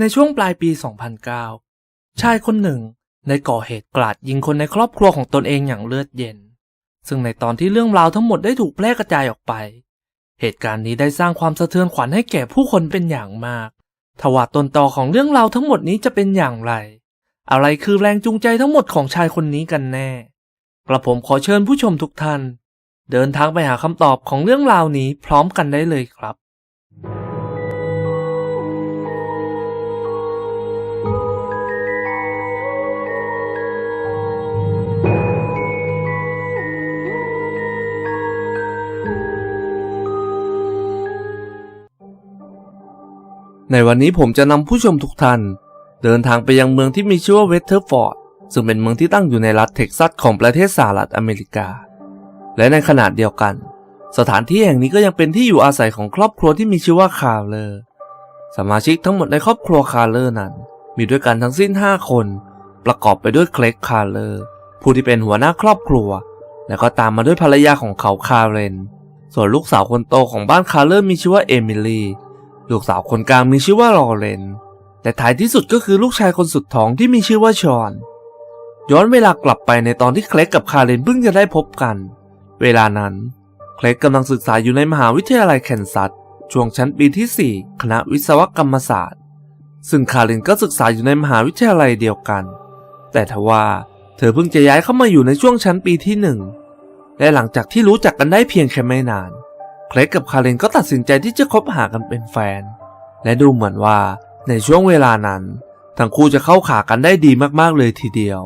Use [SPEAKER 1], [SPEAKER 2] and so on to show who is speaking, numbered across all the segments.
[SPEAKER 1] ในช่วงปลายปี 2009 ชายคนหนึ่งได้ก่อเหตุกราดยิงคนในครอบครัวของตนเองอย่างเลือดเย็น ซึ่งในตอนที่เรื่องราวทั้งหมดได้ถูกแพร่กระจายออกไป เหตุการณ์นี้ได้สร้างความสะเทือนขวัญให้แก่ผู้คนเป็นอย่างมากทว่าต้นตอของเรื่องราวทั้งหมดนี้จะเป็นอย่างไร อะไรคือแรงจูงใจทั้งหมดของชายคนนี้กันแน่ กระผมขอเชิญผู้ชมทุกท่าน เดินทางไปหาคำตอบของเรื่องราวนี้พร้อมกันได้เลยครับ ในวันนี้ผมจะนำผู้ชมทุกท่าน เดินทางไปยังเมืองที่มีชื่อว่าเวสเทอร์ฟอร์ดซึ่งเป็นเมืองที่ตั้งอยู่ในรัฐเท็กซัสของประเทศสหรัฐอเมริกา และในขณะเดียวกัน สถานที่แห่งนี้ก็ยังเป็นที่อยู่อาศัยของครอบครัวที่มีชื่อว่าคาร์เลอร์สมาชิกทั้งหมดในครอบครัวคาร์เลอร์นั้น มีด้วยกันทั้งสิ้น 5 คน ประกอบไปด้วยเคล็กคาร์เลอร์ผู้ที่เป็นหัวหน้าครอบครัว แล้วก็ตามมาด้วยภรรยาของเขาคาร์เรน ส่วนลูกสาวคนโตของบ้านคาร์เลอร์มีชื่อว่าเอมิลี ลูกสาวคนกลางมีชื่อว่าลอเรน แต่ท้ายที่สุดก็คือลูกชายคนสุดท้องที่มีชื่อว่าชอน ย้อนเวลากลับไปในตอนที่เคล็กกับคาเรนเพิ่งจะได้พบกัน เวลานั้น เคล็กกำลังศึกษาอยู่ในมหาวิทยาลัยแคนซัส ช่วงชั้นปีที่ 4 คณะวิศวกรรมศาสตร์ ซึ่งคาเรนก็ศึกษาอยู่ในมหาวิทยาลัยเดียวกัน แต่ทว่าเธอเพิ่งจะย้ายเข้ามาอยู่ในช่วงชั้นปีที่หนึ่งและหลังจากที่รู้จักกันได้เพียงแค่ไม่นาน เคลกกับคาเรนก็ตัดสินใจที่จะคบหากันเป็นแฟน และดูเหมือนว่าในช่วงเวลานั้น ทั้งคู่จะเข้าขากันได้ดีมากๆเลยทีเดียว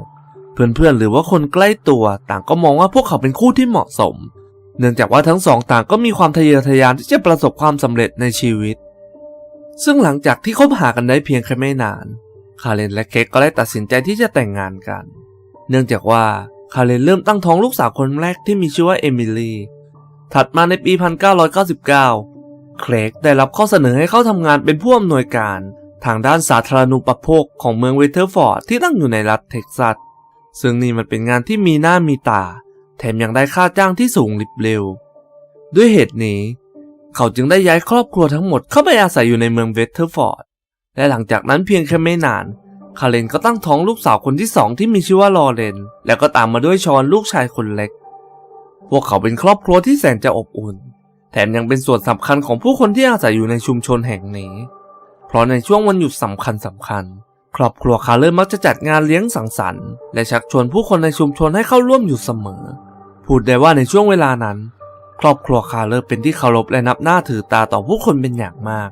[SPEAKER 1] เพื่อนๆหรือว่าคนใกล้ตัวต่างก็มองว่าพวกเขาเป็นคู่ที่เหมาะสม เนื่องจากว่าทั้งสองต่างก็มีความทะเยอทะยานที่จะประสบความสำเร็จในชีวิต ซึ่งหลังจากที่คบหากันได้เพียงแค่ไม่นาน คาเรนและเค้กก็ได้ตัดสินใจที่จะแต่งงานกัน เนื่องจากว่าคาเรนเริ่มตั้งท้องลูกสาวคนแรกที่มีชื่อว่าเอมิลี ถัดมาในปี 1999 เครกได้รับข้อเสนอให้เข้าทำงานเป็นผู้อำนวยการ ทางด้านสาธารณูปโภคของเมืองเวเทอร์ฟอร์ดที่ตั้งอยู่ในรัฐเท็กซัส ซึ่งนี่มันเป็นงานที่มีหน้ามีตา แถมยังได้ค่าจ้างที่สูงลิบเร็ว ด้วยเหตุนี้ เขาจึงได้ย้ายครอบครัวทั้งหมดเข้าไปอาศัยอยู่ในเมืองเวเทอร์ฟอร์ด และหลังจากนั้นเพียงแค่ไม่นานคาเรนก็ตั้งท้องลูกสาวคนที่สองที่มีชื่อว่าลอเรน แล้วก็ตามมาด้วยชอนลูกชายคนเล็ก พวกเขาเป็นครอบครัวที่แสนจะอบอุ่น แถมยังเป็นส่วนสำคัญของผู้คนที่อาศัยอยู่ในชุมชนแห่งนี้ เพราะในช่วงวันหยุดสำคัญสำคัญ ครอบครัวคาร์เลอร์มักจะจัดงานเลี้ยงสังสรรค์และชักชวนผู้คนในชุมชนให้เข้าร่วมอยู่เสมอ พูดได้ว่าในช่วงเวลานั้น ครอบครัวคาร์เลอร์เป็นที่เคารพและนับหน้าถือตาต่อผู้คนเป็นอย่างมาก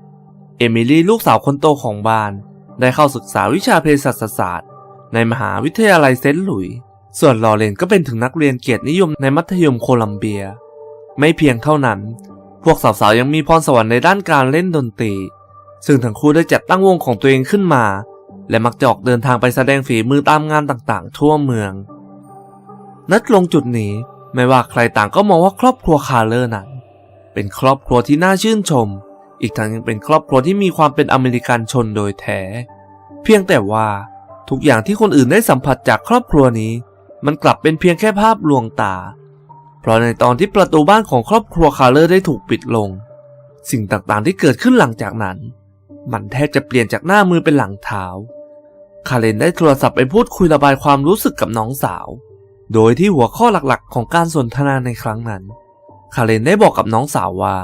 [SPEAKER 1] เอมิลี่ลูกสาวคนโตของบ้าน ได้เข้าศึกษาวิชาเภสัชศาสตร์ ในมหาวิทยาลัยเซนต์หลุยส์ ส่วนลอเรนก็เป็นถึงนักเรียนเกียรตินิยมในมัธยมโคลัมเบีย ไม่เพียงเท่านั้น พวกสาวๆยังมีพรสวรรค์ในด้านการเล่นดนตรี ซึ่งทั้งคู่ได้จัดตั้งวงของตัวเองขึ้นมา และมักจะออกเดินทางไปแสดงฝีมือตามงานต่างๆ ทั่วเมือง นัดลงจุดนี้ไม่ว่าใครต่างก็มองว่าครอบครัวคาร์เลอร์นั้น เป็นครอบครัวที่น่าชื่นชม อีกทั้งยังเป็นครอบครัวที่มีความเป็นอเมริกันชนโดยแท้ เพียงแต่ว่าทุกอย่างที่คนอื่นได้สัมผัสจากครอบครัวนี้ มันกลับเป็นเพียงแค่ภาพลวงตา เพราะในตอนที่ประตูบ้านของครอบครัวคาร์เลอร์ได้ถูกปิดลง สิ่งต่างๆที่เกิดขึ้นหลังจากนั้น มันแทบจะเปลี่ยนจากหน้ามือเป็นหลังเท้า คาเรนได้โทรศัพท์ไปพูดคุยระบายความรู้สึกกับน้องสาว โดยที่หัวข้อหลักๆ ของการสนทนาในครั้งนั้น คาเรนได้บอกกับน้องสาวว่า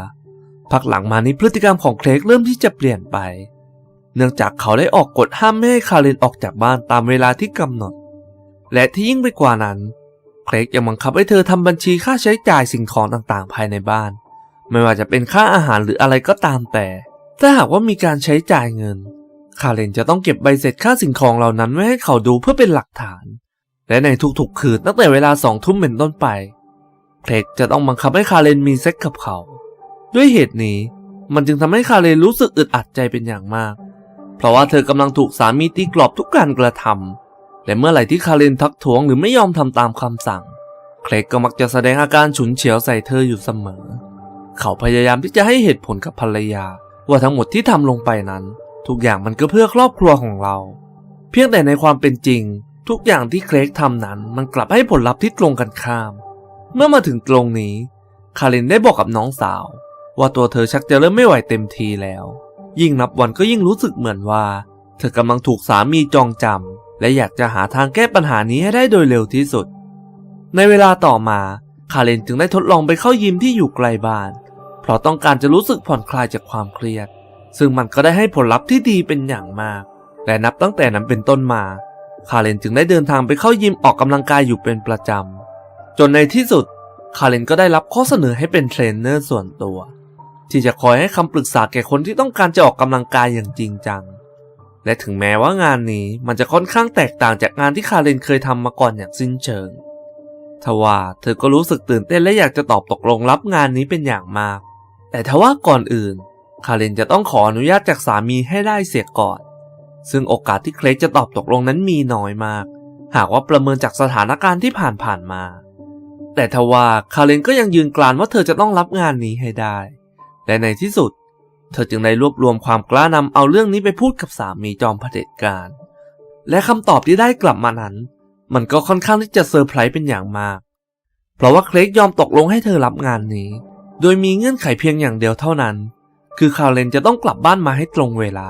[SPEAKER 1] พักหลังมานี้พฤติกรรมของเครกเริ่มที่จะเปลี่ยนไป เนื่องจากเขาได้ออกกฎห้ามไม่ให้คาเรนออกจากบ้านตามเวลาที่กำหนด และที่ยิ่งไปกว่านั้นเครกยังบังคับให้เธอทำบัญชีค่าใช้จ่ายสิ่งของต่างๆ ภายในบ้าน ไม่ว่าจะเป็นค่าอาหารหรืออะไรก็ตามแต่ ถ้าหากว่ามีการใช้จ่ายเงิน คาเรนจะต้องเก็บใบเสร็จค่าสิ่งของเหล่านั้นไว้ให้เขาดูเพื่อเป็นหลักฐาน และในทุกๆคืนตั้งแต่เวลาสองทุ่มเป็นต้นไปเครกจะต้องบังคับให้คาเรนมีเซ็กกับเขา ด้วยเหตุนี้มันจึงทำให้คาเรนรู้สึกอึดอัดใจเป็นอย่างมาก เพราะว่าเธอกำลังถูกสามีตีกรอบทุกการกระทำ และเมื่อไหร่ที่คาเรนทักท้วงหรือไม่ยอมทำตามคำสั่ง เครกก็มักจะแสดงอาการฉุนเฉียวใส่เธออยู่เสมอ เขาพยายามที่จะให้เหตุผลกับภรรยา ว่าทั้งหมดที่ทำลงไปนั้น ทุกอย่างมันก็เพื่อครอบครัวของเรา เพียงแต่ในความเป็นจริง ทุกอย่างที่เครกทำนั้น มันกลับให้ผลลัพธ์ที่ตรงกันข้าม เมื่อมาถึงตรงนี้ คารินได้บอกกับน้องสาว ว่าตัวเธอชักจะเริ่มไม่ไหวเต็มทีแล้ว ยิ่งนับวันก็ยิ่งรู้สึกเหมือนว่า เธอกำลังถูกสามีจองจำ และอยากจะหาทางแก้ปัญหานี้ให้ได้โดยเร็วที่สุด ในเวลาต่อมา คาเรนจึงได้ทดลองไปเข้ายิมที่อยู่ไกลบ้าน เพราะต้องการจะรู้สึกผ่อนคลายจากความเครียด ซึ่งมันก็ได้ให้ผลลัพธ์ที่ดีเป็นอย่างมาก และนับตั้งแต่นั้นเป็นต้นมา คาเรนจึงได้เดินทางไปเข้ายิมออกกำลังกายอยู่เป็นประจำ จนในที่สุด คาเรนก็ได้รับข้อเสนอให้เป็นเทรนเนอร์ส่วนตัว ที่จะคอยให้คำปรึกษาแก่คนที่ต้องการจะออกกำลังกายอย่างจริงจัง และถึงแม้ว่างานนี้มันจะค่อนข้างแตกต่างจากงานที่คาเรนเคยทำมาก่อนอย่างสิ้นเชิงทว่าเธอก็รู้สึกตื่นเต้นและอยากจะตอบตกลงรับงานนี้เป็นอย่างมาก แต่ทว่าก่อนอื่น คาเรนจะต้องขออนุญาตจากสามีให้ได้เสียก่อน ซึ่งโอกาสที่เคลกจะตอบตกลงนั้นมีน้อยมาก หากว่าประเมินจากสถานการณ์ที่ผ่านๆมา แต่ทว่าคาเรนก็ยังยืนกรานว่าเธอจะต้องรับงานนี้ให้ได้ และในที่สุด เธอจึงได้รวบรวมความกล้านำเอาเรื่องนี้ไปพูดกับสามีจอมเผด็จการ และคำตอบที่ได้กลับมานั้น มันก็ค่อนข้างที่จะเซอร์ไพรส์เป็นอย่างมาก เพราะว่าเคลกยอมตกลงให้เธอรับงานนี้ โดยมีเงื่อนไขเพียงอย่างเดียวเท่านั้น คือคาเรนจะต้องกลับบ้านมาให้ตรงเวลา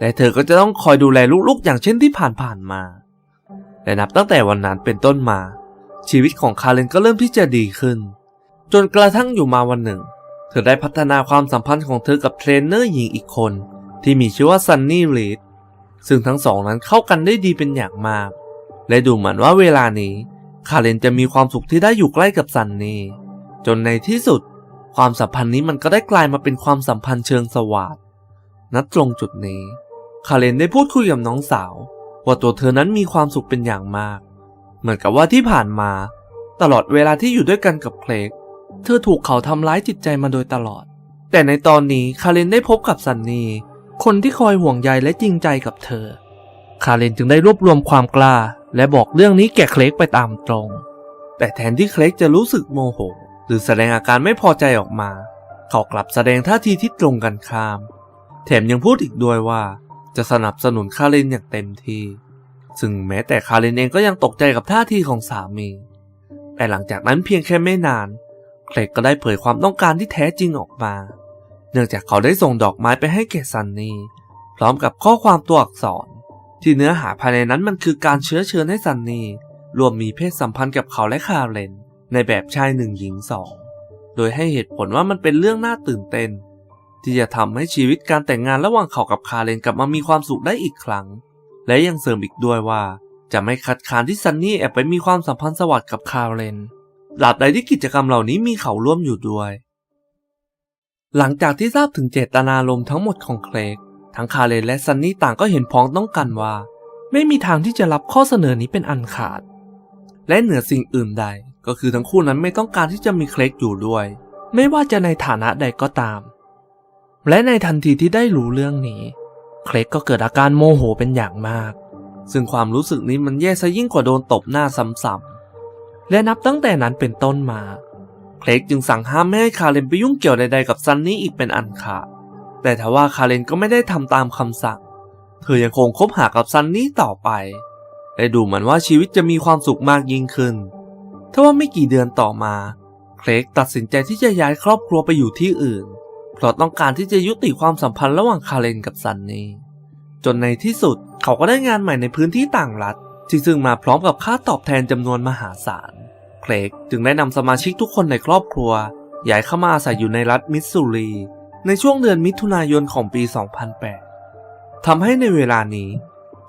[SPEAKER 1] และเธอก็จะต้องคอยดูแลลูกๆ อย่างเช่นที่ผ่านๆมา และนับตั้งแต่วันนั้นเป็นต้นมา ชีวิตของคาเรนก็เริ่มที่จะดีขึ้น จนกระทั่งอยู่มาวันหนึ่ง ธอได้พัฒนาความสัมพันธ์ของเธอกับเทรนเนอร์หญิงอีกคน ที่มีชื่อว่าซันนี่รีดซึ่งทั้งสองนั้นเข้ากันได้ดีเป็นอย่างมาก และดูเหมือนว่าเวลานี้ คาเรนจะมีความสุขที่ได้อยู่ใกล้กับซันนี่จนในที่สุด ความสัมพันธ์นี้มันก็ได้กลายมาเป็นความสัมพันธ์เชิงสวาทณตรงจุดนี้ คาเรนได้พูดคุยกับน้องสาว ว่าตัวเธอนั้นมีความสุขเป็นอย่างมาก เหมือนกับว่าที่ผ่านมา ตลอดเวลาที่อยู่ด้วยกันกับเคลก เธอถูกเขาทำร้ายจิตใจมาโดยตลอด แต่ในตอนนี้คาเรนได้พบกับซันนี่คนที่คอยห่วงใยและจริงใจกับเธอ คาเรนจึงได้รวบรวมความกล้า และบอกเรื่องนี้แก่เคลกไปตามตรง แต่แทนที่เคลกจะรู้สึกโมโห หรือแสดงอาการไม่พอใจออกมา เขากลับแสดงท่าทีที่ตรงกันข้าม แถมยังพูดอีกด้วยว่า จะสนับสนุนคาเรนอย่างเต็มที่ ซึ่งแม้แต่คาเรนเองก็ยังตกใจกับท่าทีของสามี แต่หลังจากนั้นเพียงแค่ไม่นาน เคลกก็ได้เผยความต้องการที่แท้จริงออกมา เนื่องจากเขาได้ส่งดอกไม้ไปให้แกซันนี่พร้อมกับข้อความตัวอักษร ที่เนื้อหาภายในนั้นมันคือการเชื้อเชิญให้ซันนี่รวมมีเพศสัมพันธ์กับเขาและคาเรนในแบบชายหนึ่งหญิงสองโดยให้เหตุผลว่ามันเป็นเรื่องน่าตื่นเต้น ที่จะทำให้ชีวิตการแต่งงานระหว่างเขากับคาเรนกลับมามีความสุขได้อีกครั้ง และยังเสริมอีกด้วยว่า จะไม่คัดค้านที่ซันนี่แอบไปมีความสัมพันธ์สวัสดิ์กับคาเรน ตราบใดที่กิจกรรมเหล่านี้มีเขาร่วมอยู่ด้วย หลังจากที่ทราบถึงเจตนารมณ์ทั้งหมดของเคลกทั้งคาเรนและซันนี่ต่างก็เห็นพ้องต้องกันว่า ไม่มีทางที่จะรับข้อเสนอนี้เป็นอันขาด และเหนือสิ่งอื่นใดก็คือทั้งคู่นั้นไม่ต้องการที่จะมีเคลกอยู่ด้วย ไม่ว่าจะในฐานะใดก็ตาม และในทันทีที่ได้รู้เรื่องนี้ เคลกก็เกิดอาการโมโหเป็นอย่างมาก ซึ่งความรู้สึกนี้มันแย่ซะยิ่งกว่าโดนตบหน้าซ้ำๆ และนับตั้งแต่นั้นเป็นต้นมา เคลกจึงสั่งห้ามไม่ให้คาเรนไปยุ่งเกี่ยวใดๆกับซันนี่อีกเป็นอันขาด แต่ทว่าคาเรนก็ไม่ได้ทำตามคำสั่ง เธอยังคงคบหากับซันนี่ต่อไป และดูเหมือนว่าชีวิตจะมีความสุขมากยิ่งขึ้น ทว่าไม่กี่เดือนต่อมา เคลกตัดสินใจที่จะย้ายครอบครัวไปอยู่ที่อื่น เพราะต้องการที่จะยุติความสัมพันธ์ระหว่างคาเรนกับซันนี่ จนในที่สุดเขาก็ได้งานใหม่ในพื้นที่ต่างรัฐ ที่ซึ่งมาพร้อมกับค่าตอบแทนจำนวนมหาศาล เคลกจึงได้นำสมาชิกทุกคนในครอบครัว ย้ายเข้ามาอาศัยอยู่ในรัฐมิสซูรี ในช่วงเดือนมิถุนายนของปี 2008 ทำให้ในเวลานี้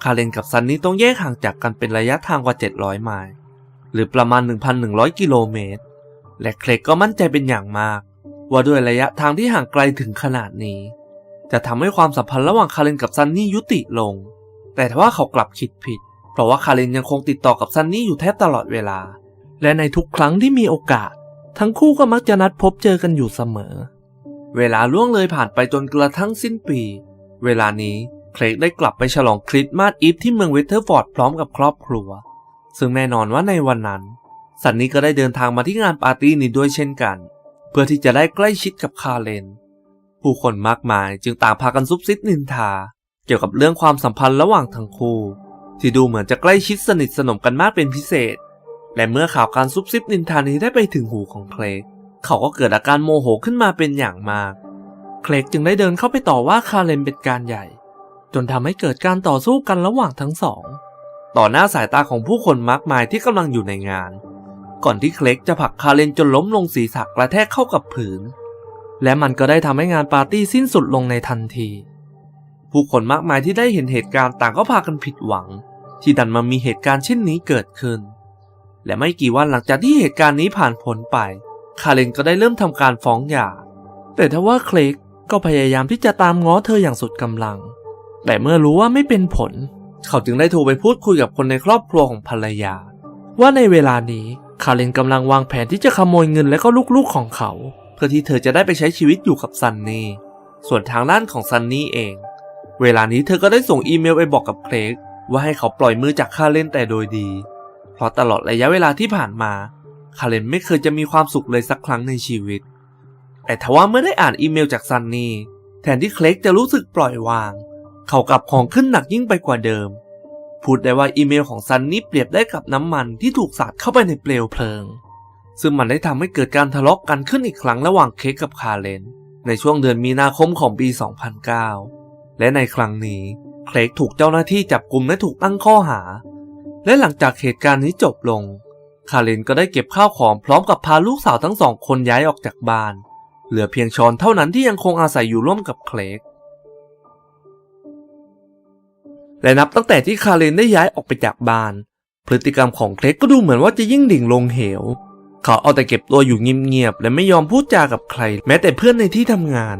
[SPEAKER 1] คาเรนกับซันนี่ต้องแยกห่างจากกันเป็นระยะทางกว่า 700 ไมล์ หรือประมาณ 1,100 กิโลเมตร และเคลกก็มั่นใจเป็นอย่างมาก ว่าด้วยระยะทางที่ห่างไกลถึงขนาดนี้ จะทำให้ความสัมพันธ์ระหว่างคาเรนกับซันนี่ยุติลง แต่ทว่าเขากลับคิดผิด เพราะว่าคาเรนยังคงติดต่อกับซันนี่อยู่แทบตลอดเวลา และในทุกครั้งที่มีโอกาส ทั้งคู่ก็มักจะนัดพบเจอกันอยู่เสมอ เวลาล่วงเลยผ่านไปจนกระทั่งสิ้นปี เวลานี้เคลกได้กลับไปฉลองคริสต์มาสอีฟที่เมืองเวสเทอร์ฟอร์ดพร้อมกับครอบครัว ซึ่งแน่นอนว่าในวันนั้นซันนี่ก็ได้เดินทางมาที่งานปาร์ตี้นี้ด้วยเช่นกัน เพื่อที่จะได้ใกล้ชิดกับคาเรนผู้คนมากมายจึงต่างพากันซุบซิบนินทา เกี่ยวกับเรื่องความสัมพันธ์ระหว่างทั้งคู่ ที่ดูเหมือนจะใกล้ชิดสนิทสนมกันมากเป็นพิเศษ และเมื่อข่าวการซุบซิบนินทานี้ได้ไปถึงหูของเคลกเขาก็เกิดอาการโมโหขึ้นมาเป็นอย่างมาก เคลกจึงได้เดินเข้าไปต่อว่าคาเรนเป็นการใหญ่ จนทำให้เกิดการต่อสู้กันระหว่างทั้งสอง ต่อหน้าสายตาของผู้คนมากมายที่กำลังอยู่ในงาน ก่อนที่เคลกจะผลักคาเรนจนล้มลงศีรษะกระแทกเข้ากับผืน และมันก็ได้ทำให้งานปาร์ตี้สิ้นสุดลงในทันที ผู้คนมากมายที่ได้เห็นเหตุการณ์ต่างก็พากันผิดหวัง ที่ดันมามีเหตุการณ์เช่นนี้เกิดขึ้น และไม่กี่วันหลังจากที่เหตุการณ์นี้ผ่านพ้นไป คาเรนก็ได้เริ่มทำการฟ้องหย่า แต่ทว่าเคลกก็พยายามที่จะตามง้อเธออย่างสุดกำลัง แต่เมื่อรู้ว่าไม่เป็นผล เขาจึงได้โทรไปพูดคุยกับคนในครอบครัวของภรรยา ว่าในเวลานี้คาเรนกำลังวางแผนที่จะขโมยเงินและก็ลูกๆของเขา เพื่อที่เธอจะได้ไปใช้ชีวิตอยู่กับซันนี่ ส่วนทางด้านของซันนี่เอง เวลานี้เธอก็ได้ส่งอีเมลไปบอกกับเคลกว่าให้เขาปล่อยมือจากคาเรนแต่โดยดี เพราะตลอดระยะเวลาที่ผ่านมาคาเรนไม่เคยจะมีความสุขเลยสักครั้งในชีวิต แต่ทว่าเมื่อได้อ่านอีเมลจากซันนี่แทนที่เคลกจะรู้สึกปล่อยวาง เขากลับของขึ้นหนักยิ่งไปกว่าเดิม พูดได้ว่าอีเมลของซันนี่เปรียบได้กับน้ำมันที่ถูกสาดเข้าไปในเปลวเพลิง ซึ่งมันได้ทำให้เกิดการทะเลาะกกันขึ้นอีกครั้งระหว่างเคกกับคาเรนในช่วงเดือนมีนาคมของปี 2009 และในครั้งนี้เคลกถูกเจ้าหน้าที่จับกลุ่มและถูกตั้งข้อหา และหลังจากเหตุการณ์นี้จบลง คาเรนก็ได้เก็บข้าวของพร้อมกับพาลูกสาวทั้งสองคนย้ายออกจากบ้าน เหลือเพียงชอนเท่านั้นที่ยังคงอาศัยอยู่ร่วมกับเคลกและนับตั้งแต่ที่คาเรนได้ย้ายออกไปจากบ้าน พฤติกรรมของเคลกก็ดูเหมือนว่าจะยิ่งดิ่งลงเหว เขาเอาแต่เก็บตัวอยู่เงียบๆและไม่ยอมพูดจากับใคร แม้แต่เพื่อนในที่ทำงาน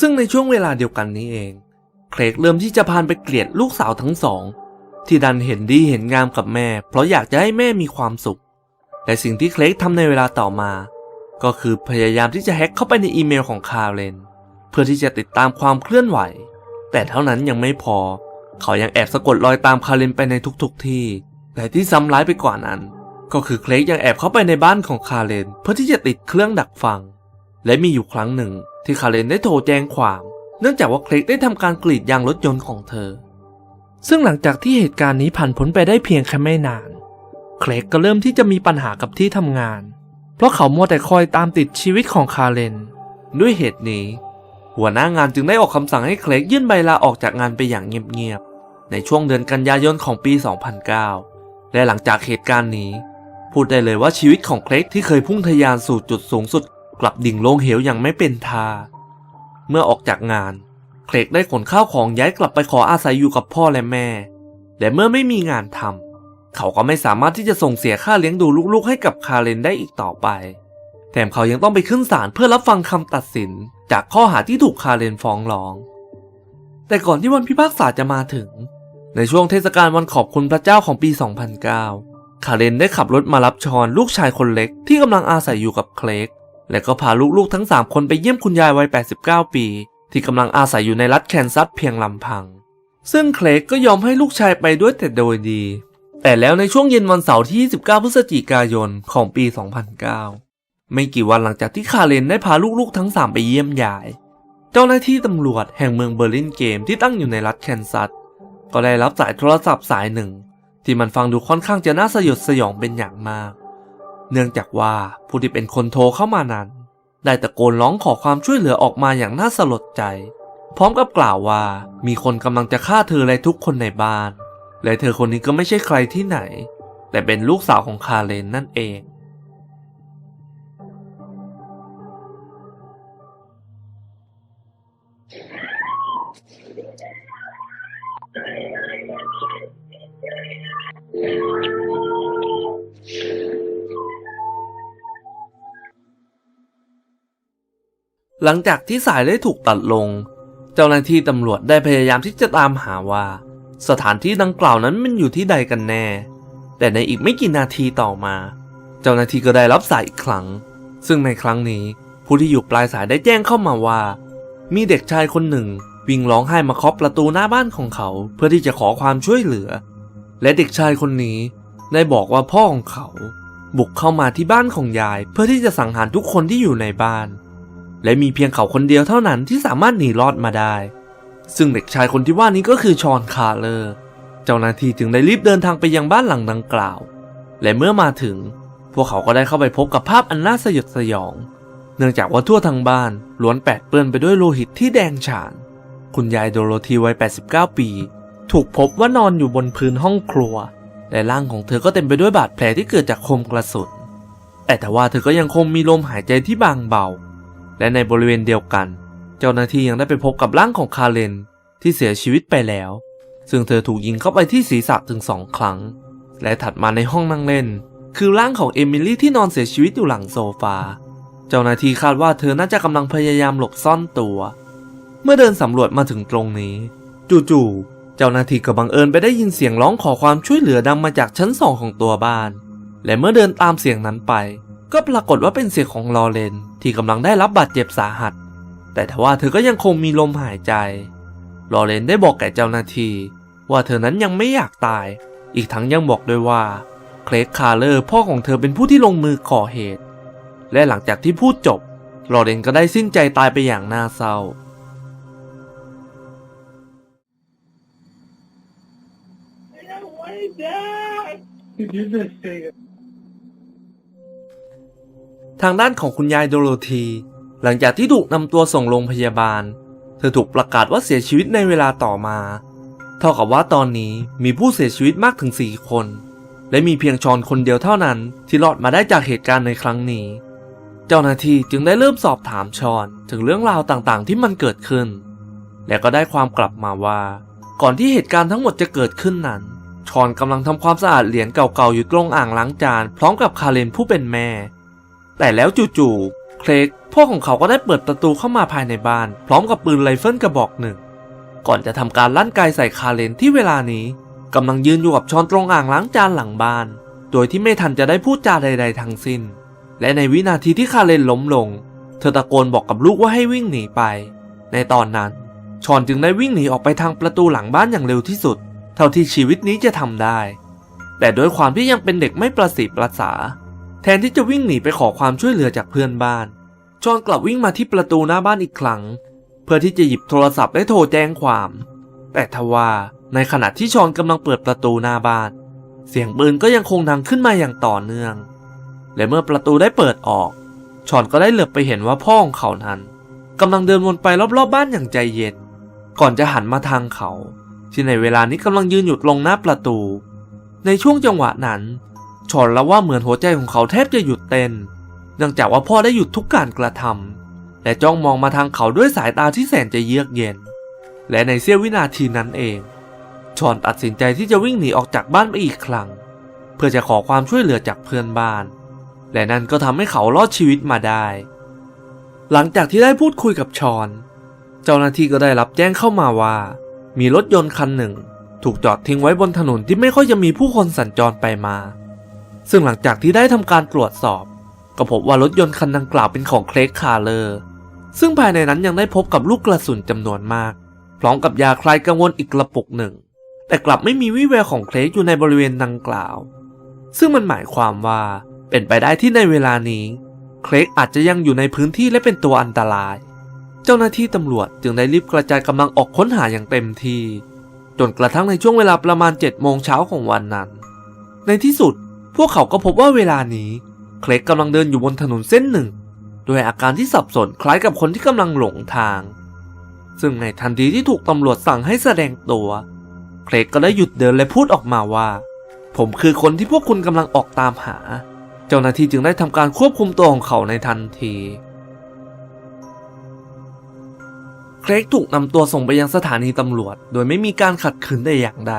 [SPEAKER 1] ซึ่งในช่วงเวลาเดียวกันนี้เอง เคลกเริ่มที่จะพานไปเกลียดลูกสาวทั้งสอง ที่ดันเห็นดีเห็นงามกับแม่ เพราะอยากจะให้แม่มีความสุข แต่สิ่งที่เคลกทำในเวลาต่อมา ก็คือพยายามที่จะแฮ็กเข้าไปในอีเมลของคาเรนเพื่อที่จะติดตามความเคลื่อนไหว แต่เท่านั้นยังไม่พอ เขายังแอบสะกดรอยตามคาเรนไปในทุกๆที่ แต่ที่ซ้ำร้ายไปกว่านั้น ก็คือเคลกยังแอบเข้าไปในบ้านของคาเรนเพื่อที่จะติดเครื่องดักฟัง และมีอยู่ครั้งหนึ่ง ที่คาเรนได้โทรแจ้งความ เนื่องจากว่าเคลกได้ทำการกรีดยางรถยนต์ของเธอ ซึ่งหลังจากที่เหตุการณ์นี้ผ่านพ้นไปได้เพียงแค่ไม่นาน เคลกก็เริ่มที่จะมีปัญหากับที่ทำงาน เพราะเขามัวแต่คอยตามติดชีวิตของคาเรนด้วยเหตุนี้ หัวหน้างานจึงได้ออกคำสั่งให้เคลกยื่นใบลาออกจากงานไปอย่างเงียบๆ ในช่วงเดือนกันยายนของปี 2009 และหลังจากเหตุการณ์นี้พูดได้เลยว่าชีวิตของเคลกที่เคยพุ่งทะยานสู่จุดสูงสุด กลับดิ่งลงเหวอย่างไม่เป็นทา เมื่อออกจากงาน เคลกได้ขนข้าวของย้ายกลับไปขออาศัยอยู่กับพ่อและแม่ และเมื่อไม่มีงานทำเขาก็ไม่สามารถที่จะส่งเสียค่าเลี้ยงดูลูกๆ ให้กับคาเรนได้อีกต่อไป แถมเขายังต้องไปขึ้นศาลเพื่อรับฟังคำตัดสิน จากข้อหาที่ถูกคาเรนฟ้องร้อง แต่ก่อนที่วันพิพากษาจะมาถึง ในช่วงเทศกาลวันขอบคุณพระเจ้าของปี 2009คาเรนได้ขับรถมารับชอนลูกชายคนเล็กที่กำลังอาศัยอยู่กับเคลก และก็พาลูกๆทั้ง 3 คนไปเยี่ยมคุณยายวัย 89 ปี ที่กำลังอาศัยอยู่ในรัฐแคนซัสเพียงลำพัง ซึ่งเคลกก็ยอมให้ลูกชายไปด้วยแต่โดยดี แต่แล้วในช่วงเย็นวันเสาร์ที่ 29 พฤศจิกายนของปี 2009 ไม่กี่วันหลังจากที่คาเรนได้พาลูกๆทั้ง 3 ไปเยี่ยมยาย เจ้าหน้าที่ตำรวจแห่งเมืองเบอร์ลินเกมที่ตั้งอยู่ในรัฐแคนซัสก็ได้รับสายโทรศัพท์สายหนึ่ง ที่มันฟังดูค่อนข้างจะน่าสยดสยองเป็นอย่างมาก เนื่องจากว่าผู้ที่เป็นคนโทรเข้ามานั้น ได้ตะโกนร้องขอความช่วยเหลือออกมาอย่างน่าสลดใจ พร้อมกับกล่าวว่ามีคนกำลังจะฆ่าเธอและทุกคนในบ้าน และเธอคนนี้ก็ไม่ใช่ใครที่ไหน แต่เป็นลูกสาวของคาเรนนั่นเอง หลังจากที่สายได้ถูกตัดลง เจ้าหน้าที่ตำรวจได้พยายามที่จะตามหาว่า สถานที่ดังกล่าวนั้นมันอยู่ที่ใดกันแน่ แต่ในอีกไม่กี่นาทีต่อมา เจ้าหน้าที่ก็ได้รับสายอีกครั้ง ซึ่งในครั้งนี้ผู้ที่อยู่ปลายสายได้แจ้งเข้ามาว่า มีเด็กชายคนหนึ่งวิ่งร้องไห้มาเคาะประตูหน้าบ้านของเขา เพื่อที่จะขอความช่วยเหลือ และเด็กชายคนนี้ได้บอกว่าพ่อของเขา บุกเข้ามาที่บ้านของยาย เพื่อที่จะสังหารทุกคนที่อยู่ในบ้าน และมีเพียงเขาคนเดียวเท่านั้นที่สามารถหนีรอดมาได้ ซึ่งเด็กชายคนที่ว่านี้ก็คือชอนคาร์เลอร์ เจ้าหน้าที่จึงได้รีบเดินทางไปยังบ้านหลังดังกล่าว และเมื่อมาถึง พวกเขาก็ได้เข้าไปพบกับภาพอันน่าสยดสยอง เนื่องจากว่าทั่วทั้งบ้านล้วนแปดเปื้อนไปด้วยโลหิตที่แดงฉาน คุณยายโดโรธีวัย 89 ปี ถูกพบว่านอนอยู่บนพื้นห้องครัว และร่างของเธอก็เต็มไปด้วยบาดแผลที่เกิดจากคมกระสุนแต่แต่ว่าเธอก็ยังคงมีลมหายใจที่บางเบา และในบริเวณเดียวกัน เจ้าหน้าที่ยังได้ไปพบกับร่างของคาเรนที่เสียชีวิตไปแล้ว ซึ่งเธอถูกยิงเข้าไปที่ศีรษะถึงสองครั้ง และถัดมาในห้องนั่งเล่น คือร่างของเอมิลี่ที่นอนเสียชีวิตอยู่หลังโซฟา เจ้าหน้าที่คาดว่าเธอน่าจะกำลังพยายามหลบซ่อนตัว เมื่อเดินสำรวจมาถึงตรงนี้ จู่ๆเจ้าหน้าที่ก็บังเอิญไปได้ยินเสียงร้องขอความช่วยเหลือดังมาจากชั้นสองของตัวบ้าน และเมื่อเดินตามเสียงนั้นไป ก็ปรากฏว่าเป็นเสียงของลอเรนที่กำลังได้รับบาดเจ็บสาหัส แต่ทว่าเธอก็ยังคงมีลมหายใจ ลอเรนได้บอกแก่เจ้าหน้าที่ว่าเธอนั้นยังไม่อยากตาย อีกทั้งยังบอกด้วยว่าเคลกคาร์เลอร์พ่อของเธอเป็นผู้ที่ลงมือก่อเหตุ และหลังจากที่พูดจบ ลอเรนก็ได้สิ้นใจตายไปอย่างน่าเศร้า
[SPEAKER 2] I don't want to die. You did this thing.
[SPEAKER 1] ทางด้านของคุณยายโดโรธี หลังจากที่ถูกนำตัวส่งโรงพยาบาล เธอถูกประกาศว่าเสียชีวิตในเวลาต่อมา เท่ากับว่าตอนนี้มีผู้เสียชีวิตมากถึง4คน และมีเพียงชอนคนเดียวเท่านั้นที่รอดมาได้จากเหตุการณ์ในครั้งนี้ เจ้าหน้าที่จึงได้เริ่มสอบถามชอนถึงเรื่องราวต่างๆ ที่มันเกิดขึ้น และก็ได้ความกลับมาว่า ก่อนที่เหตุการณ์ทั้งหมดจะเกิดขึ้นนั้นชอนกำลังทำความสะอาดเหรียญเก่าๆอยู่ตรงอ่างล้างจาน พร้อมกับคาเรนผู้เป็นแม่ แต่แล้วจู่ๆ เคลกพ่อของเขาก็ได้เปิดประตูเข้ามาภายในบ้าน พร้อมกับปืนไรเฟิลกระบอกหนึ่ง ก่อนจะทำการลั่นไกใส่คาเรนที่เวลานี้กำลังยืนอยู่กับช้อนตรงอ่างล้างจานหลังบ้าน โดยที่ไม่ทันจะได้พูดจาใด ๆ ทั้งสิ้น และในวินาทีที่คาเรนล้มลง เธอตะโกนบอกกับลูกว่าให้วิ่งหนีไป ในตอนนั้น ชอนจึงได้วิ่งหนีออกไปทางประตูหลังบ้านอย่างเร็วที่สุด เท่าที่ชีวิตนี้จะทำได้ แต่ด้วยความที่ยังเป็นเด็กไม่ประสีประสา แทนที่จะวิ่งหนีไปขอความช่วยเหลือจากเพื่อนบ้านชอนกลับวิ่งมาที่ประตูหน้าบ้านอีกครั้ง เพื่อที่จะหยิบโทรศัพท์และโทรแจ้งความ แต่ทว่าในขณะที่ชอนกำลังเปิดประตูหน้าบ้าน เสียงปืนก็ยังคงดังขึ้นมาอย่างต่อเนื่อง และเมื่อประตูได้เปิดออก ชอนก็ได้เหลือบไปเห็นว่าพ่อของเขานั้นกำลังเดินวนไปรอบๆบบ้านอย่างใจเย็น ก่อนจะหันมาทางเขา ที่ในเวลานี้กำลังยืนอยู่ตรงหน้าประตู ในช่วงจังหวะนั้น ชอนแล้วว่าเหมือนหัวใจของเขาแทบจะหยุดเต้น เนื่องจากว่าพ่อได้หยุดทุกการกระทำและจ้องมองมาทางเขาด้วยสายตาที่แสนจะเยือกเย็น และในเสี้ยววินาทีนั้นเอง ชอนตัดสินใจที่จะวิ่งหนีออกจากบ้านไปอีกครั้ง เพื่อจะขอความช่วยเหลือจากเพื่อนบ้าน และนั่นก็ทำให้เขารอดชีวิตมาได้ หลังจากที่ได้พูดคุยกับชอน เจ้าหน้าที่ก็ได้รับแจ้งเข้ามาว่า มีรถยนต์คันหนึ่ง ถูกจอดทิ้งไว้บนถนนที่ไม่ค่อยจะมีผู้คนสัญจรไปมา ซึ่งหลังจากที่ได้ทำการตรวจสอบ ก็พบว่ารถยนต์คันดังกล่าวเป็นของเคลกคาร์เลอร์ ซึ่งภายในนั้นยังได้พบกับลูกกระสุนจำนวนมาก พร้อมกับยาคลายกังวลอีกกระปุกหนึ่ง แต่กลับไม่มีวิแววของเคลกอยู่ในบริเวณดังกล่าว ซึ่งมันหมายความว่าเป็นไปได้ที่ในเวลานี้เคลกอาจจะยังอยู่ในพื้นที่และเป็นตัวอันตราย เจ้าหน้าที่ตำรวจจึงได้รีบกระจายกำลังออกค้นหาอย่างเต็มที่จนกระทั่งในช่วงเวลาประมาณ7โมงเช้าของวันนั้น ในที่สุด พวกเขาก็พบว่าเวลานี้ เคลกกำลังเดินอยู่บนถนนเส้นหนึ่งด้วยอาการที่สับสนคล้ายกับคนที่กำลังหลงทาง ซึ่งในทันทีที่ถูกตำรวจสั่งให้แสดงตัว เคลกก็ได้หยุดเดินและพูดออกมาว่า ผมคือคนที่พวกคุณกำลังออกตามหา เจ้าหน้าที่จึงได้ทำการควบคุมตัวของเขาในทันทีเคลกถูกนำตัวส่งไปยังสถานีตำรวจ โดยไม่มีการขัดขืนใดอย่างใด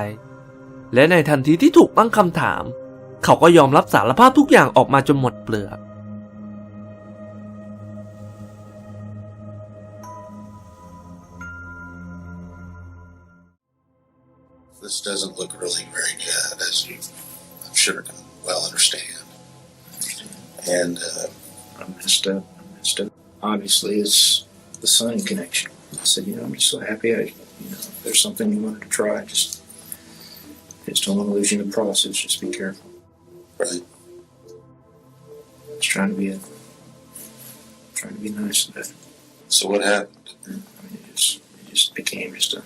[SPEAKER 1] และในทันทีที่ถูกตั้งคำถาม เขาก็ยอมรับสารภาพทุกอย่างออกมาจนหมดเปลือก
[SPEAKER 3] This doesn't look really very good, as you, I'm sure, can well understand. And uh,
[SPEAKER 4] I messed up. I messed up. Obviously, it's the son connection. I said, you know, I'm just so happy. I, you know, if there's something you wanted to try, just, just don't want to lose you in the process. Just be careful.
[SPEAKER 3] Right,
[SPEAKER 4] Just trying to be a, trying to be nice. But
[SPEAKER 3] so what happened?
[SPEAKER 4] I mean, it just, it just became just a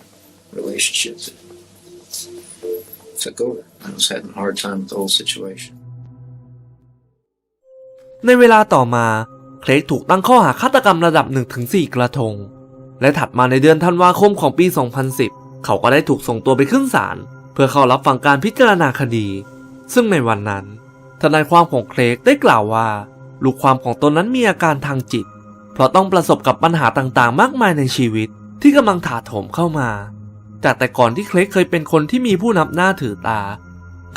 [SPEAKER 4] relationship that took over. I was having a hard time with the whole situation.
[SPEAKER 1] ในเวลาต่อมาเคลกถูกตั้งข้อหาฆาตกรรมระดับ 1-4 กระทง และถัดมาในเดือนธันวาคมของปี 2010 เขาก็ได้ถูกส่งตัวไปขึ้นศาลเพื่อเข้ารับฟังการพิจารณาคดี ซึ่งในวันนั้น ทนายความของเคลกได้กล่าวว่า ลูกความของตนนั้นมีอาการทางจิต เพราะต้องประสบกับปัญหาต่างๆ มากมายในชีวิตที่กำลังถาโถมเข้ามา จากแต่ก่อนที่เคลกเคยเป็นคนที่มีผู้นับหน้าถือตา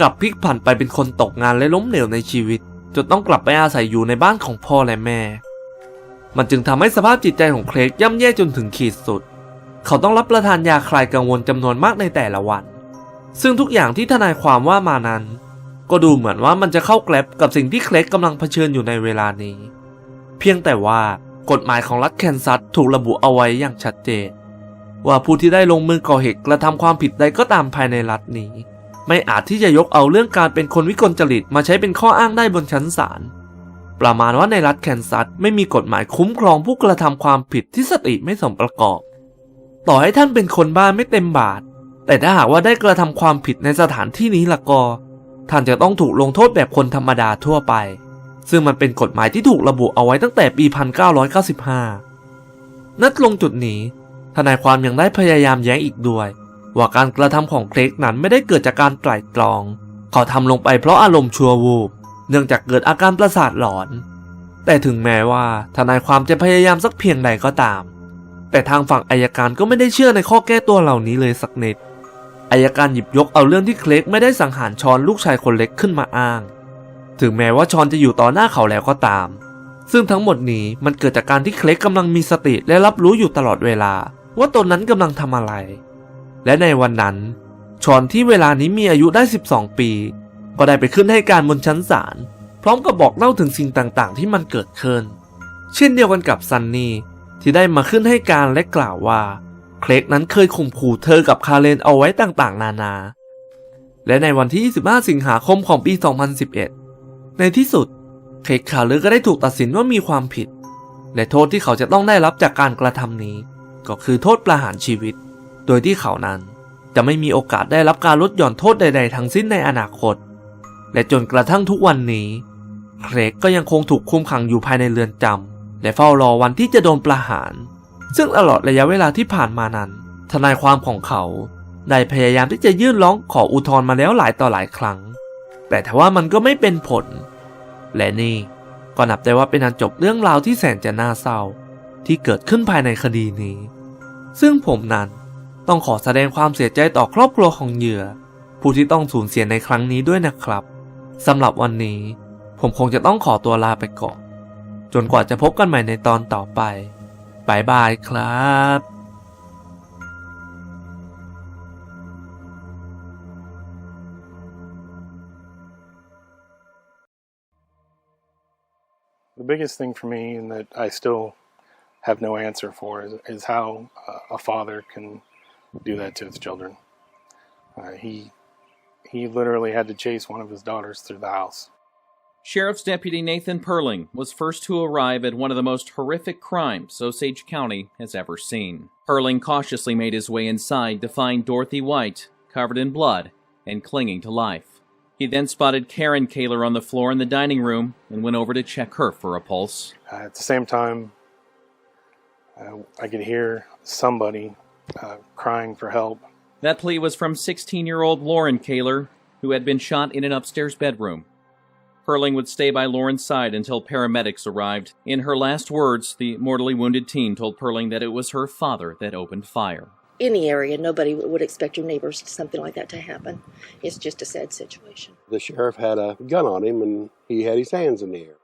[SPEAKER 1] กลับพลิกผันไปเป็นคนตกงานและล้มเหลวในชีวิตจนต้องกลับไปอาศัยอยู่ในบ้านของพ่อและแม่ มันจึงทำให้สภาพจิตใจของเคลกย่ำแย่จนถึงขีดสุด เขาต้องรับประทานยาคลายกังวลจำนวนมากในแต่ละวัน ซึ่งทุกอย่างที่ทนายความว่ามานั้น ก็ดูเหมือนว่ามันจะเข้าแกลบกับสิ่งที่เคลกกำลังเผชิญอยู่ในเวลานี้ เพียงแต่ว่ากฎหมายของรัฐแคนซัสถูกระบุเอาไว้อย่างชัดเจน ว่าผู้ที่ได้ลงมือก่อเหตุกระทำความผิดใดก็ตามภายในรัฐนี้ ไม่อาจที่จะยกเอาเรื่องการเป็นคนวิกลจริตมาใช้เป็นข้ออ้างได้บนชั้นศาลประมาณว่าในรัฐแคนซัสไม่มีกฎหมายคุ้มครองผู้กระทำความผิดที่สติไม่สมประกอบ ต่อให้ท่านเป็นคนบ้าไม่เต็มบาท แต่ถ้าหากว่าได้กระทำความผิดในสถานที่นี้ละก็ ท่านจะต้องถูกลงโทษแบบคนธรรมดาทั่วไป ซึ่งมันเป็นกฎหมายที่ถูกระบุเอาไว้ตั้งแต่ปี 1995 นัดลงจุดนี้ ทนายความยังได้พยายามแย้งอีกด้วย ว่าการกระทำของเคลกนั้นไม่ได้เกิดจากการไตร่ตรอง เขาทำลงไปเพราะอารมณ์ชั่ววูบ เนื่องจากเกิดอาการประสาทหลอน แต่ถึงแม้ว่าทนายความจะพยายามสักเพียงใดก็ตาม แต่ทางฝั่งอายการก็ไม่ได้เชื่อในข้อแก้ตัวเหล่านี้เลยสักนิด อายการหยิบยกเอาเรื่องที่เคลกไม่ได้สังหารชอนลูกชายคนเล็กขึ้นมาอ้าง ถึงแม้ว่าชอนจะอยู่ต่อหน้าเขาแล้วก็ตาม ซึ่งทั้งหมดนี้มันเกิดจากการที่เคลกกำลังมีสติและรับรู้อยู่ตลอดเวลา ว่าตนนั้นกำลังทำอะไร และในวันนั้น ชอนที่เวลานี้มีอายุได้ 12 ปี ก็ได้ไปขึ้นให้การบนชั้นศาลพร้อมกับบอกเล่าถึงสิ่งต่างๆ ที่มันเกิดขึ้น เช่นเดียวกันกับซันนี่ที่ได้มาขึ้นให้การและกล่าวว่า เคลกนั้นเคยข่มขู่เธอกับคาเรนเอาไว้ต่างๆ นานา และในวันที่ 25 สิงหาคมของปี 2011 ในที่สุด เคลกคาเลอร์ก็ได้ถูกตัดสินว่ามีความผิด และโทษที่เขาจะต้องได้รับจากการกระทำนี้ ก็คือโทษประหารชีวิต โดยที่เขานั้นจะไม่มีโอกาสได้รับการลดหย่อนโทษใด ๆ ทั้งสิ้นในอนาคต และจนกระทั่งทุกวันนี้ เครกก็ยังคงถูกคุมขังอยู่ภายในเรือนจำและเฝ้ารอวันที่จะโดนประหาร ซึ่งตลอดระยะเวลาที่ผ่านมานั้น ทนายความของเขาได้พยายามที่จะยื่นร้องขออุทธรณ์มาแล้วหลายต่อหลายครั้ง แต่ทว่ามันก็ไม่เป็นผล และนี่ก็นับได้ว่าเป็นอันจบเรื่องราวที่แสนจะน่าเศร้า ที่เกิดขึ้นภายในคดีนี้ ซึ่งผมนั้นต้องขอแสดงความเสียใจต่อครอบครัวของเหยื่อ ผู้ที่ต้องสูญเสียในครั้งนี้ด้วยนะครับสำหรับวันนี้ ผมคงจะต้องขอตัวลาไปก่อน จนกว่าจะพบกันใหม่ในตอนต่อไป บายบายครับ
[SPEAKER 5] The biggest thing for me, and that I still have no answer for, is, is how uh, a father can do that to his children. Uh, he he literally had to chase one of his daughters through the house.
[SPEAKER 6] Sheriff's Deputy Nathan Perling was first to arrive at one of the most horrific crimes Osage County has ever seen. Perling cautiously made his way inside to find Dorothy White, covered in blood and clinging to life. He then spotted Karen Kaler on the floor in the dining room and went over to check her for a pulse.
[SPEAKER 5] Uh, at the same time, uh, I could hear somebody uh, crying for help.
[SPEAKER 6] That plea was from 16 year old Lauren Kaler, who had been shot in an upstairs bedroom. Perling would stay by Lauren's side until paramedics arrived. In her last words, the mortally wounded teen told Perling that it was her father that opened fire.
[SPEAKER 7] In the area, nobody would expect your neighbors something like that to happen. It's just a sad situation.
[SPEAKER 8] the sheriff had a gun on him and he had his hands in the air.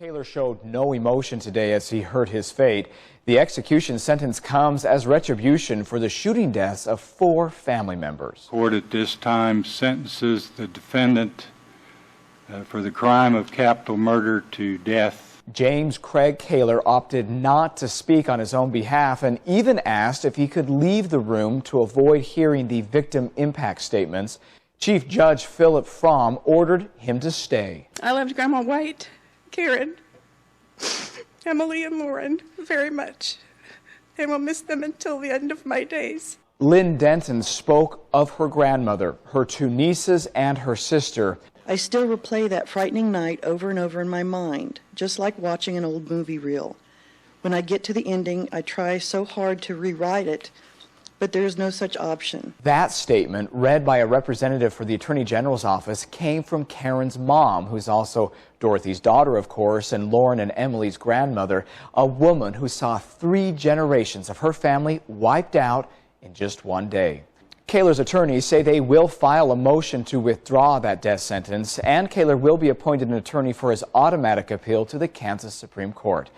[SPEAKER 9] Taylor showed no emotion today as he heard his fate. The execution sentence comes as retribution for the shooting deaths of four family members.
[SPEAKER 10] Court at this time sentences the defendant uh, for the crime of capital murder to death.
[SPEAKER 9] James Craig Kaler opted not to speak on his own behalf and even asked if he could leave the room to avoid hearing the victim impact statements. Chief Judge Philip Fromm ordered him to stay.
[SPEAKER 11] I loved Grandma White, Karen, Emily, and Lauren very much, and will miss them until the end of my days.
[SPEAKER 9] Lynn Denton spoke of her grandmother, her two nieces, and her sister.
[SPEAKER 12] I still replay that frightening night over and over in my mind, just like watching an old movie reel. When I get to the ending, I try so hard to rewrite it, but there is no such option.
[SPEAKER 9] That statement, read by a representative for the Attorney General's office, came from Karen's mom, who's also Dorothy's daughter, of course, and Lauren and Emily's grandmother, a woman who saw three generations of her family wiped out in just one day. Kaler's attorneys say they will file a motion to withdraw that death sentence, and Kaler will be appointed an attorney for his automatic appeal to the Kansas Supreme Court.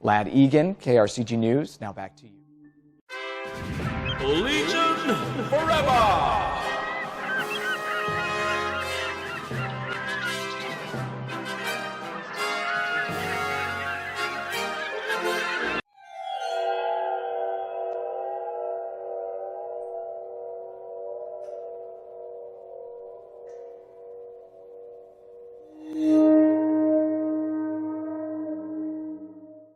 [SPEAKER 9] Lad Egan, KRCG News, now back to you.
[SPEAKER 13] Legion forever!